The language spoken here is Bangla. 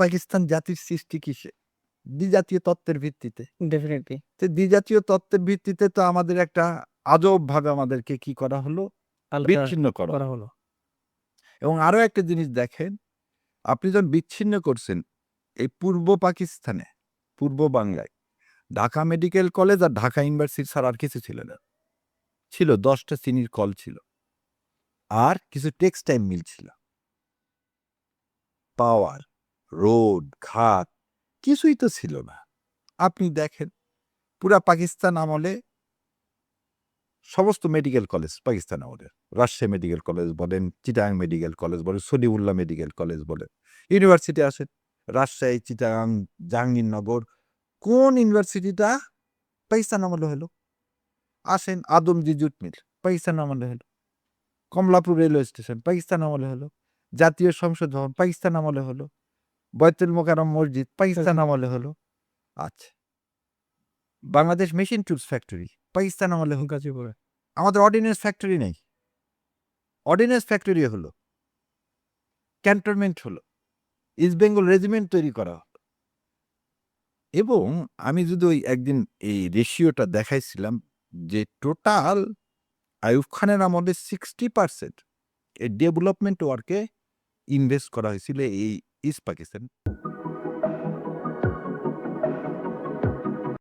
পাকিস্তান জাতির সৃষ্টি কিসে? দ্বিজাতীয় তত্ত্বের ভিত্তিতে। ডেফিনেটলি তো দ্বিজাতীয় তত্ত্বের ভিত্তিতে তো আমাদের একটা আজব ভাবে আমাদেরকে কি করা হলো? বিচ্ছিন্ন করা হলো। এবং আরও একটা জিনিস দেখেন আপনি যখন বিচ্ছিন্ন করছেন এই পূর্ব পাকিস্তানে পূর্ব বাংলায় ঢাকা মেডিকেল কলেজ আর ঢাকা ইউনিভার্সিটি ছাড়া আর কিছু ছিল না। ছিল দশটা চিনির কল ছিল। আর কিছু টেক্সটাইল মিল ছিল। পাওয়ার। রোড, ঘাট কিছুই তো ছিল না। আপনি দেখেন, পুরা পাকিস্তান আমলে সমস্ত মেডিকেল কলেজ পাকিস্তান আমলের রাজশাহী মেডিকেল কলেজ বলেন চিটাং মেডিকেল কলেজ বলেন সলিউল্লাহ মেডিকেল কলেজ বলেন। ইউনিভার্সিটি আসেন, রাজশাহী, চিটাগাং, জাহাঙ্গীরনগর, কোন ইউনিভার্সিটিটা পাকিস্তান আমলে হলো? আসেন আদমজি জুট মিল, পাকিস্তান আমলে হলো। কমলাপুর রেলওয়ে স্টেশন পাকিস্তান আমলে হলো। জাতীয় সংসদ ভবন, পাকিস্তান আমলে হলো। বয়তুল মোকারম মসজিদ পাকিস্তান আমলে হলো। আচ্ছা। Bangladesh machine tools factory Pakistan আমলে হলো। গাজীপুরে। আমাদের অর্ডিন্যান্স ফ্যাক্টরি নেই। অর্ডিন্যান্স ফ্যাক্টরি হলো। ক্যান্টনমেন্ট হলো। ইস্ট বেঙ্গল রেজিমেন্ট তৈরি করা হলো। এবং আমি যদি ওই একদিন এই রেশিওটা দেখাইছিলাম যে টোটাল আইয়ুব খানের আমলে সিক্সটি পার্সেন্ট এই ডেভেলপমেন্ট ওয়ার্কে ইনভেস্ট করা হয়েছিল এই ইস্ট পাকিস্তান